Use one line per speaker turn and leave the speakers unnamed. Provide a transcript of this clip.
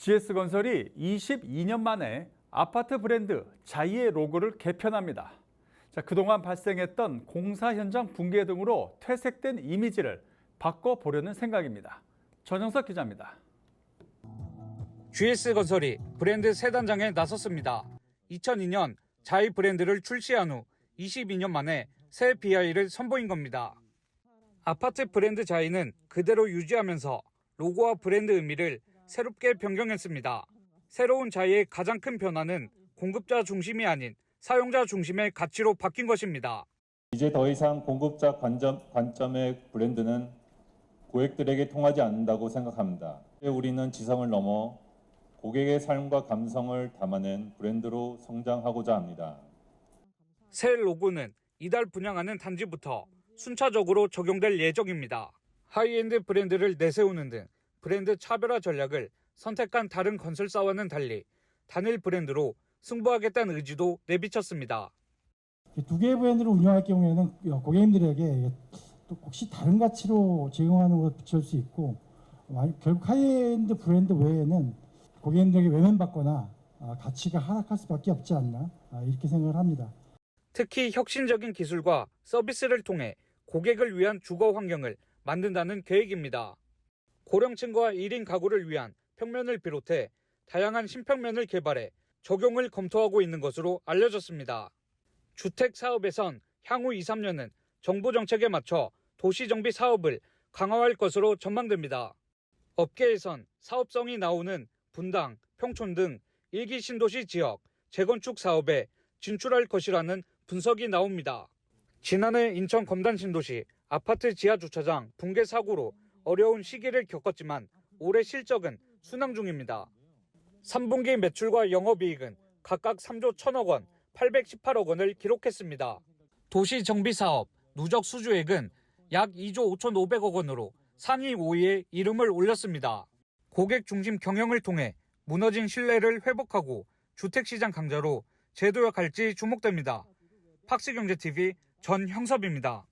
GS건설이 22년 만에 아파트 브랜드 자이의 로고를 개편합니다. 자, 그동안 발생했던 공사 현장 붕괴 등으로 퇴색된 이미지를 바꿔보려는 생각입니다. 전영석 기자입니다.
GS건설이 브랜드 새 단장에 나섰습니다. 2002년 자이 브랜드를 출시한 후 22년 만에 새 BI를 선보인 겁니다. 아파트 브랜드 자이는 그대로 유지하면서 로고와 브랜드 의미를 새롭게 변경했습니다. 새로운 자이의 가장 큰 변화는 공급자 중심이 아닌 사용자 중심의 가치로 바뀐 것입니다.
이제 더 이상 공급자 관점, 관점의 브랜드는 고객들에게 통하지 않는다고 생각합니다. 우리는 지성을 넘어 고객의 삶과 감성을 담아낸 브랜드로 성장하고자 합니다.
새 로고는 이달 분양하는 단지부터 순차적으로 적용될 예정입니다. 하이엔드 브랜드를 내세우는 등 브랜드 차별화 전략을 선택한 다른 건설사와는 달리 단일 브랜드로 승부하겠다는 의지도 내비쳤습니다.
이두 개의 브랜드를 운영할 경우에는 고객님들에게 또 혹시 다른 가치로 제공하는 것 비칠 수 있고 만- 결국 하이엔드 브랜드 외에는 고객님들에게 외면받거나 아, 가치가 하락할 수밖에 없지 않나 아, 이렇게 생각을 합니다.
특히 혁신적인 기술과 서비스를 통해 고객을 위한 주거 환경을 만든다는 계획입니다. 고령층과 1인 가구를 위한 평면을 비롯해 다양한 신평면을 개발해 적용을 검토하고 있는 것으로 알려졌습니다. 주택 사업에선 향후 2, 3년은 정부 정책에 맞춰 도시 정비 사업을 강화할 것으로 전망됩니다. 업계에선 사업성이 나오는 분당, 평촌 등 일기 신도시 지역 재건축 사업에 진출할 것이라는 분석이 나옵니다. 지난해 인천 검단 신도시 아파트 지하 주차장 붕괴 사고로 어려운 시기를 겪었지만 올해 실적은 순항 중입니다. 3분기 매출과 영업이익은 각각 3조 1천억 원, 818억 원을 기록했습니다. 도시 정비 사업 누적 수주액은 약 2조 5,500억 원으로 상위 5위에 이름을 올렸습니다. 고객 중심 경영을 통해 무너진 신뢰를 회복하고 주택시장 강자로 재도약할지 주목됩니다. 팍스경제TV 전형섭입니다.